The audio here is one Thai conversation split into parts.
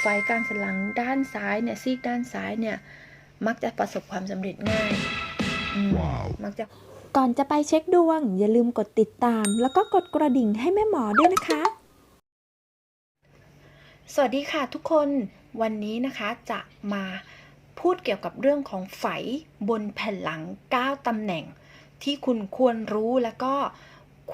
ไฟกลางสันหลังด้านซ้ายเนี่ยซีกด้านซ้ายเนี่ยมักจะประสบความสำเร็จง่ายอืม Wow มักจะก่อนจะไปเช็คดวง อย่าลืมกดติดตาม แล้วก็กดกระดิ่งให้แม่หมอด้วยนะคะ สวัสดีค่ะทุกคนวันนี้นะคะจะมาพูดเกี่ยวกับเรื่องของไฝบนแผ่นหลัง 9 ตำแหน่ง ที่คุณควรรู้แล้วก็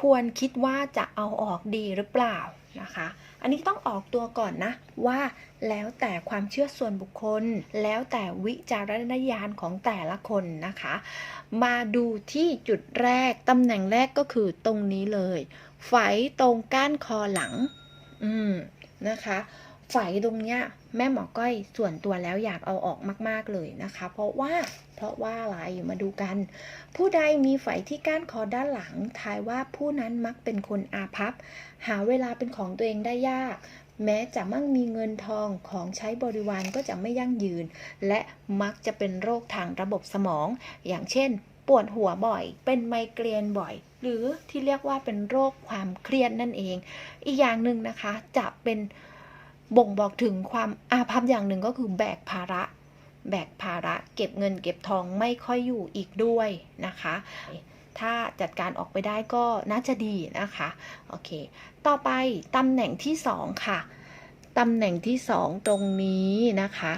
ควรคิดว่าจะเอาออกดีหรือเปล่า นะคะ อันนี้ต้องออกตัวก่อนนะว่าแล้วแต่ความเชื่อส่วนบุคคล แล้วแต่วิจารณญาณของแต่ละคนนะคะ มาดูที่จุดแรกตำแหน่งแรกก็คือตรงนี้เลยไฝตรงก้านคอหลัง อืมนะคะ ไฝตรงเนี้ยแม่หมอก้อยส่วนตัวแล้วอยากเอาออกมาก ๆเลยนะคะ เพราะว่าเพราะว่าอะไรมาดูกัน ผู้ใดมีไฝที่ก้านคอด้านหลังทายว่าผู้นั้นมักเป็นคนอาภัพหาเวลาเป็นของตัวเองได้ยาก แม้จะมั่งมีเงินทองของใช้บริวารก็จะไม่ยั่งยืน และมักจะเป็นโรคทางระบบสมอง อย่างเช่น ปวดหัวบ่อย เป็นไมเกรนบ่อยหรือที่เรียกว่าเป็นโรคความเครียดนั่นเอง อีกอย่างหนึ่งนะคะจะเป็น บ่งบอกถึงความอาภัพอย่างหนึ่งก็คือแบกภาระ แบกภาระเก็บเงินเก็บทองไม่ค่อยอยู่อีกด้วยนะคะ ถ้าจัดการออกไปได้ก็น่าจะดีนะคะ โอเค ต่อไปตำแหน่งที่สองค่ะ ตำแหน่งที่สองตรงนี้นะคะ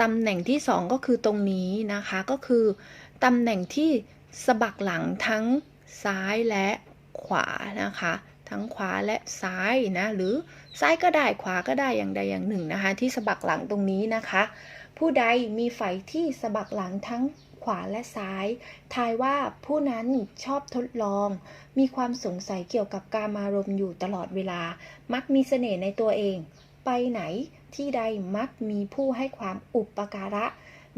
ตำแหน่งที่สองก็คือตรงนี้นะคะก็คือตำแหน่งที่สะบักหลังทั้งซ้ายและขวานะคะ ทั้งขวาและซ้ายนะ หรือซ้ายก็ได้ขวาก็ได้อย่างใดอย่างหนึ่งนะคะ ที่สะบักหลังตรงนี้นะคะ ผู้ใดมีไฝที่สะบักหลังทั้งขวาและซ้าย ทายว่าผู้นั้นชอบทดลอง มีความสงสัยเกี่ยวกับการมารมอยู่ตลอดเวลา มักมีเสน่ห์ในตัวเอง ไปไหนที่ใดมักมีผู้ให้ความอุปการะ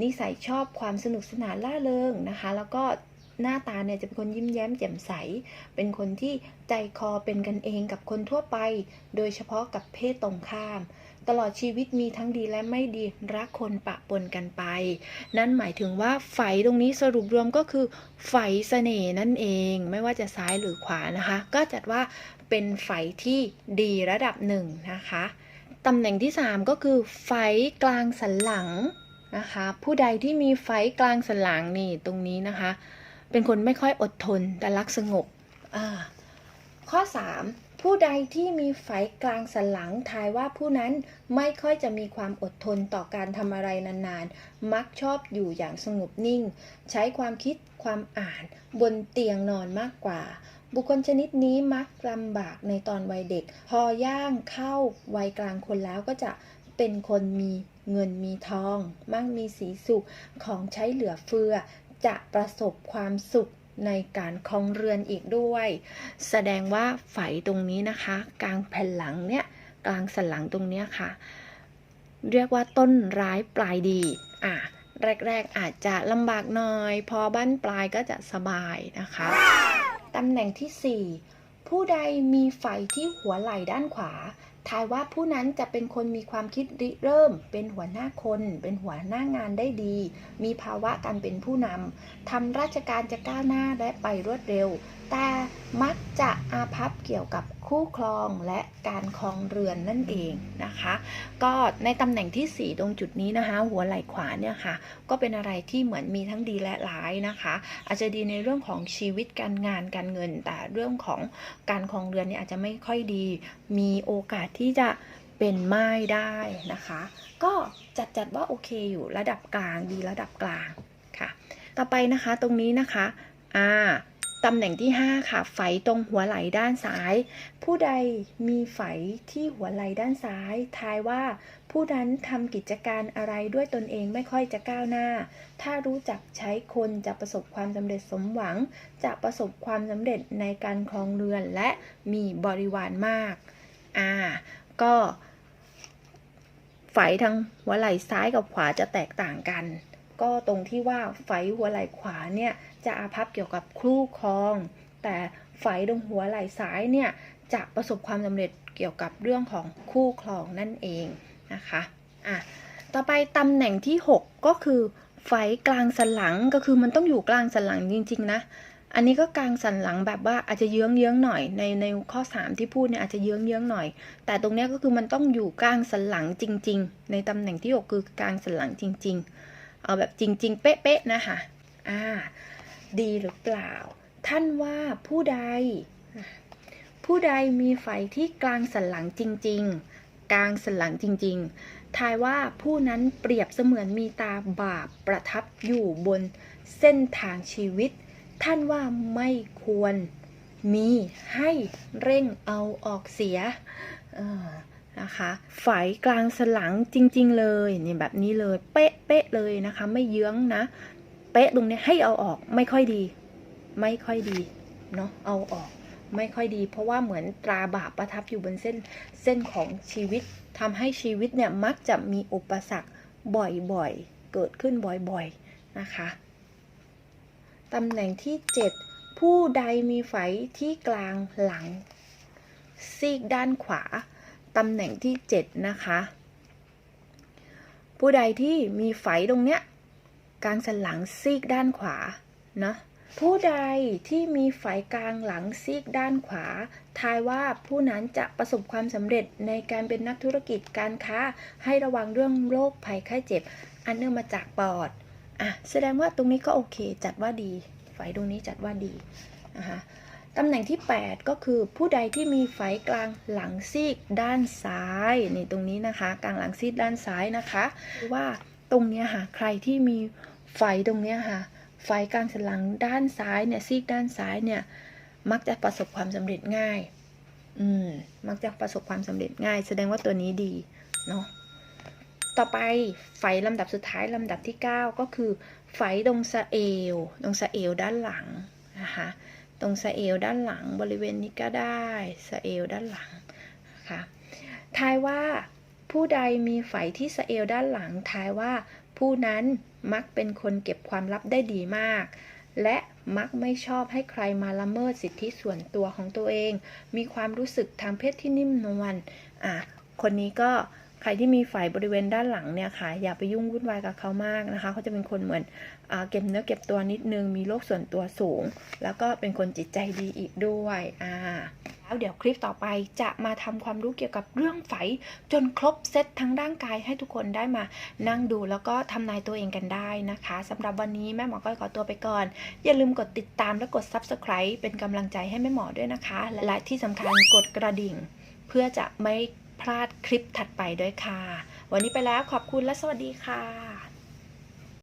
นิสัยชอบความสนุกสนานล่าเริงนะคะ แล้วก็ หน้าตาเนี่ยจะเป็นคนยิ้มแย้มแจ่มใส เป็นคนที่ใจคอเป็นกันเองกับคนทั่วไป โดยเฉพาะกับเพศตรงข้าม ตลอดชีวิตมีทั้งดีและไม่ดีรักคนปะปนกันไป นั่นหมายถึงว่าไฝตรงนี้สรุปรวมก็คือไฝเสน่ห์นั่นเอง ไม่ว่าจะซ้ายหรือขวานะคะ ก็จัดว่าเป็นไฝที่ดีระดับหนึ่งนะคะตำแหน่งที่ 3 ก็คือไฝกลางสันหลังนะคะ ผู้ใดที่มีไฝกลางสันหลังนี่ตรงนี้นะคะ เป็นคนไม่ค่อยอดทนแต่รักสงบข้อ 3 ผู้ใดที่มีไฝกลางสันหลังทายว่าผู้นั้นไม่ค่อยจะมีความอดทนต่อการทำอะไรนานๆ มักชอบอยู่อย่างสงบนิ่ง ใช้ความคิดความอ่านบนเตียงนอนมากกว่า บุคคลชนิดนี้มักลำบากในตอนวัยเด็ก พอย่างเข้าวัยกลางคนแล้วก็จะเป็นคนมีเงินมีทอง มั่งมีสีสุขของใช้เหลือเฟือ จะประสบความสุขในการครองเรือนอีกด้วย แสดงว่าไฝตรงนี้นะคะ กลางแผ่นหลังเนี่ยกลางสันหลังตรงเนี้ยค่ะ เรียกว่าต้นร้ายปลายดีอะแรก ๆ อาจจะลำบากหน่อย พอบ้านปลายก็จะสบายนะคะ ตำแหน่งที่ 4 ผู้ใดมีไฝที่หัวไหล่ด้านขวา ทายว่าผู้นั้นจะเป็นคนมีความคิดริเริ่ม เป็นหัวหน้าคน เป็นหัวหน้างานได้ดี มีภาวะการเป็นผู้นำทำราชการจะก้าวหน้าและไปรวดเร็ว แต่มัก จะอาภัพเกี่ยวกับคู่ครองและการครองเรือนนั่นเองนะคะ ก็ในตำแหน่งที่ 4 ตรงจุดนี้นะคะ หัวไหล่ขวาเนี่ยค่ะ ก็เป็นอะไรที่เหมือนมีทั้งดีและร้ายนะคะ อาจจะดีในเรื่องของชีวิตการงานการเงิน แต่เรื่องของการครองเรือนเนี่ยอาจจะไม่ค่อยดี มีโอกาสที่จะเป็นไม้ได้นะคะ ก็จัดจัดว่าโอเคอยู่ระดับกลางดีระดับกลางค่ะ ต่อไปนะคะตรงนี้นะคะอ่า ตำแหน่งที่ 5 ค่ะ ไฝตรงหัวไหล่ด้านซ้าย ผู้ใดมีไฝที่หัวไหล่ด้านซ้าย ทายว่า ผู้นั้นทำกิจการอะไรด้วยตนเองไม่ค่อยจะก้าวหน้า ถ้ารู้จักใช้คนจะประสบความสำเร็จสมหวัง จะประสบความสำเร็จในการครองเรือนและมีบริวารมาก อ่า ก็ ไฝทางหัวไหล่ซ้ายกับขวาจะแตกต่างกัน ก็ตรงที่ว่าไฝหัวไหล่ขวาเนี่ยจะอาภัพเกี่ยวกับคู่ครอง แต่ไฝตรงหัวไหล่ซ้ายเนี่ยจะประสบความสำเร็จเกี่ยวกับเรื่องของคู่ครองนั่นเองนะคะอะต่อไปตำแหน่งที่ 6 ก็คือไฝกลางสันหลังก็คือมันต้องอยู่กลางสันหลังจริง ๆ นะ อันนี้ก็กลางสันหลังแบบว่าอาจจะเยื้องเยื้องหน่อยในในข้อ 3 ที่พูดเนี่ยอาจจะเยื้องเยื้องหน่อย แต่ตรงเนี้ยก็คือมันต้องอยู่กลางสันหลังจริง ๆ ในตำแหน่งที่ 6 คือกลางสันหลังจริง ๆ เอาแบบจริง ๆ เป๊ะๆนะคะอ่าดีหรือเปล่า ท่านว่าผู้ใด ผู้ใดมีไฟที่กลางสันหลังจริง ๆ กลางสันหลังจริง ๆ ทายว่าผู้นั้นเปรียบเสมือนมีตาบาปประทับอยู่บนเส้นทางชีวิต ท่านว่าไม่ควรมีให้เร่งเอาออกเสียเนะคะฝายกลางสลังจริง ๆ เลยนี่แบบนี้เลย เป๊ะเป๊ะๆเลยนะคะ ไม่เยื้องนะ เป๊ะตรงนี้ให้เอาออกไม่ค่อยดี ไม่ค่อยดีเนาะเอาออกไม่ค่อยดี เพราะว่าเหมือนตราบาปประทับอยู่บนเส้นเส้นของชีวิตทำให้ชีวิตเนี่ยมักจะมีอุปสรรคบ่อยๆ เกิดขึ้นบ่อยๆนะคะตำแหน่งที่ 7 ผู้ใดมีไฝที่กลางหลัง ซีกด้านขวา ตำแหน่งที่ 7 นะคะ ผู้ใดที่มีไฝตรงเนี้ยกลางสันหลังซีกด้านขวาเนาะผู้ใดที่มีไฝกลางหลังซีกด้านขวา ทายว่าผู้นั้นจะประสบความสำเร็จในการเป็นนักธุรกิจการค้า ให้ระวังเรื่องโรคภัยไข้เจ็บ อันเนื่องมาจากปอดอะแสดงว่าตรงนี้ก็โอเค จัดว่าดี ไฝตรงนี้จัดว่าดีนะคะ ตำแหน่งที่ 8 ก็คือผู้ใดที่มีไฝกลางหลังซีกด้านซ้ายนี่ตรงนี้นะคะ กลางหลังซีกด้านซ้ายนะคะว่าตรงเนี้ยค่ะใครที่มีไฝตรงเนี้ยค่ะไฟกลางสันหลังด้านซ้ายเนี่ยซีกด้านซ้ายเนี่ยมักจะประสบความสำเร็จง่าย อืม มักจะประสบความสำเร็จง่าย แสดงว่าตัวนี้ดี เนาะ ต่อไปไฟลำดับสุดท้ายลำดับที่ 9 ก็คือไฟตรงสะเอวตรงสะเอวด้านหลังนะคะ ตรงสะเอวด้านหลังบริเวณนี้ก็ได้สะเอวด้านหลังนะคะทายว่าผู้ใดมีไฟที่สะเอวด้านหลังทายว่าผู้นั้นมักเป็นคนเก็บความลับได้ดีมาก และมักไม่ชอบให้ใครมาละเมิดสิทธิส่วนตัวของตัวเอง มีความรู้สึกทางเพศที่นิ่มนวลอะคนนี้ก็ ใครที่มีฝ่ายบริเวณด้านหลังเนี่ยค่ะ อย่าไปยุ่งวุ่นวายกับเขามากนะคะ เขาจะเป็นคนเหมือนอเก็บเนื้อเก็บตัวนิดนึง มีโลกส่วนตัวสูง แล้วก็เป็นคนจิตใจดีอีกด้วยอ่าแล้วเดี๋ยวคลิปต่อไปจะมาทำความรู้เกี่ยวกับเรื่องไฝจนครบเซตทั้งร่างกายให้ทุกคนได้มานั่งดูแล้วก็ทำนายตัวเองกันได้นะคะสำหรับวันนี้แม่หมอก้อยขอตัวไปก่อน อย่าลืมกดติดตามและกด Subscribe เป็นกำลังใจให้แม่หมอด้วยนะคะ และที่สำคัญกดกระดิ่ง เพื่อจะไม่ พลาดคลิปถัดไปด้วยค่ะ วันนี้ไปแล้วขอบคุณและสวัสดีค่ะ